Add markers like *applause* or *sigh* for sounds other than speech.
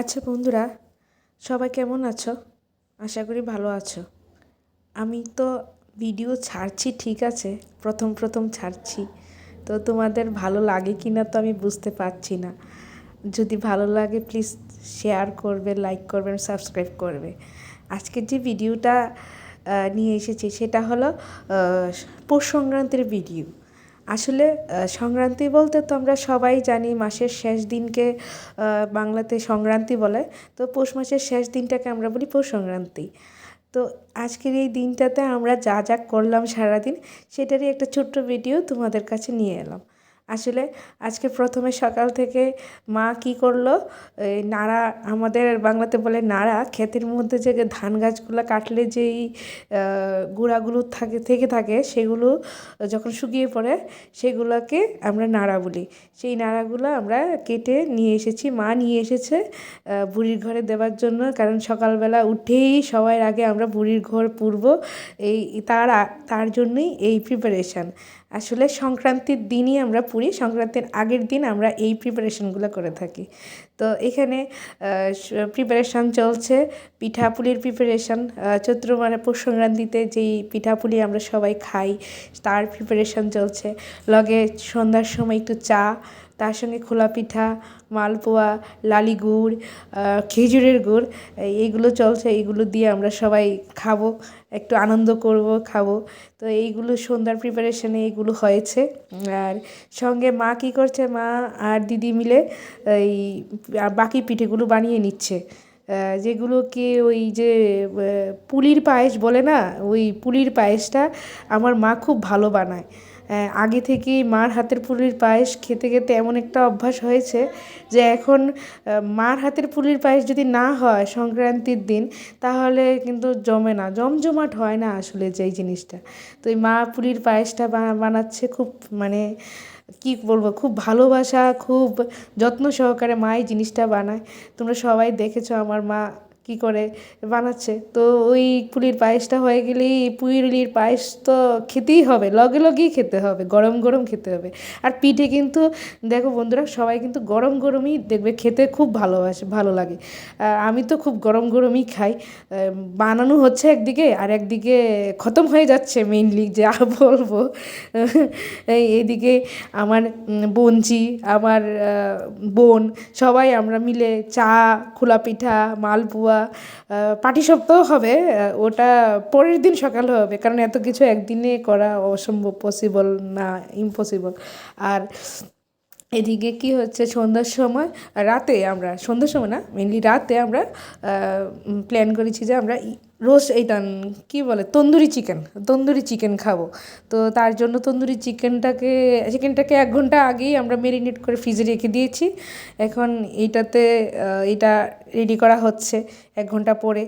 আচ্ছা বন্ধুরা, সবাই কেমন আছো? আশা করি ভালো আছো। আমি তো ভিডিও ছাড়ছি, ঠিক আছে? প্রথম প্রথম ছাড়ছি। তো তোমাদের ভালো লাগে কি না তো আমি বুঝতে পারছি না। যদি ভালো লাগে প্লিজ শেয়ার করবে লাইক করবে সাবস্ক্রাইব করবে। আজকের যে ভিডিওটা নিয়ে এসেছি, সেটা হলো পৌষ সংক্রান্তির ভিডিও আসলে সংক্রান্তি বলতে তো আমরা সবাই জানি মাসের শেষ দিনকে বাংলাতে সংক্রান্তি বলে। তো পৌষ মাসের শেষ দিনটাকে আমরা বলি পৌষ সংক্রান্তি। তো আজকের এই দিনটাতে আমরা যা যা করলাম সারাদিন, সেটারই একটা ছোট্ট ভিডিও তোমাদের কাছে নিয়ে এলাম। আসলে আজকে প্রথমে সকাল থেকে মা কি করল? এই নাড়া, আমাদের বাংলাতে বলে নাড়া, ক্ষেতের মধ্যে যে ধান গাছগুলো কাটলে যেই গুঁড়াগুলো থাকে, থেকে থাকে, সেগুলো যখন শুকিয়ে পড়ে, সেগুলোকে আমরা নাড়া বলি। সেই নাড়াগুলো আমরা কেটে নিয়ে এসেছি। মা নিয়ে এসেছে বুড়ির ঘরে দেওয়ার জন্য, কারণ সকালবেলা উঠেই সবার আগে আমরা বুড়ির ঘর পূর্ব। এই, তার তার জন্যই এই প্রিপারেশান আসলে সংক্রান্তির দিনই আমরা পুরি, সংক্রান্তির আগের দিন আমরা এই প্রিপারেশনগুলো করে থাকি। তো এখানে প্রিপারেশান চলছে। পিঠাপুলির প্রিপারেশান চৈত্র মানে পৌষ সংক্রান্তিতে যেই পিঠাপুলি আমরা সবাই খাই, তার প্রিপারেশান চলছে। লগে সন্ধ্যার সময় একটু চা তার সঙ্গে খোলা পিঠা, মালপোয়া লালি গুড় খেজুরের গুড় এইগুলো চলছে, এইগুলো দিয়ে আমরা সবাই খাব, একটু আনন্দ করব, খাব। তো এইগুলো সন্ধ্যার প্রিপারেশনে এইগুলো হয়েছে। আর সঙ্গে মা কী করছে? মা আর দিদি মিলে এই বাকি পিঠেগুলো বানিয়ে নিচ্ছে। যেগুলোকে ওই যে পুলির পায়েস বলে না? ওই পুলির পায়েসটা আমার মা খুব ভালো বানায়। আগে থেকেই মার হাতের পুলির পায়েস খেতে খেতে এমন একটা অভ্যাস হয়েছে যে এখন মার হাতের পুলির পায়েস যদি না হয় সংক্রান্তির দিন, তাহলে কিন্তু জমে না। জমজমাট হয় না আসলে যেই জিনিসটা। তো এই মা পুলির পায়েসটা বানাচ্ছে খুব মানে কি বলব, খুব ভালোবাসা, খুব যত্ন সহকারে মা এই জিনিসটা বানায়। তোমরা সবাই দেখেছ আমার মা কি করে বানাচ্ছে? তো ওই পুলির পায়েসটা হয়ে গেলেই পুলির পায়েস তো খেতেই হবে, লগে লগেই খেতে হবে, গরম গরম খেতে হবে। আর পিঠে কিন্তু, দেখো বন্ধুরা, সবাই কিন্তু গরম গরমই দেখবে, খেতে খুব ভালোবাসে, ভালো লাগে। আমি তো খুব গরম গরমই খাই। বানানো হচ্ছে একদিকে, আর একদিকে খতম হয়ে যাচ্ছে মেইনলি যা বলব। *laughs* এই এইদিকে আমার বোনজি আমার বোন, সবাই আমরা মিলে চা, খোলা পিঠা, মালপোয়া পাটিসাপ্তাহ হবে ওটা পরের দিন সকাল হবে, কারণ এত কিছু একদিনে করা অসম্ভব পসিবল না ইম্পসিবল আর এদিকে কি হচ্ছে? সন্ধ্যার সময় রাতে আমরা সন্ধ্যার সময় না মেনলি রাতে আমরা প্ল্যান করেছি যে আমরা রোস্ট এইটা কী বলে তন্দুরি চিকেন তন্দুরি চিকেন খাব। তো তার জন্য তন্দুরি চিকেনটাকে চিকেনটাকে এক ঘণ্টা আগেই আমরা মেরিনেট করে ফ্রিজে রেখে দিয়েছি। এখন এইটাতে আহ, এটা রেডি করা হচ্ছে এক ঘণ্টা পরে।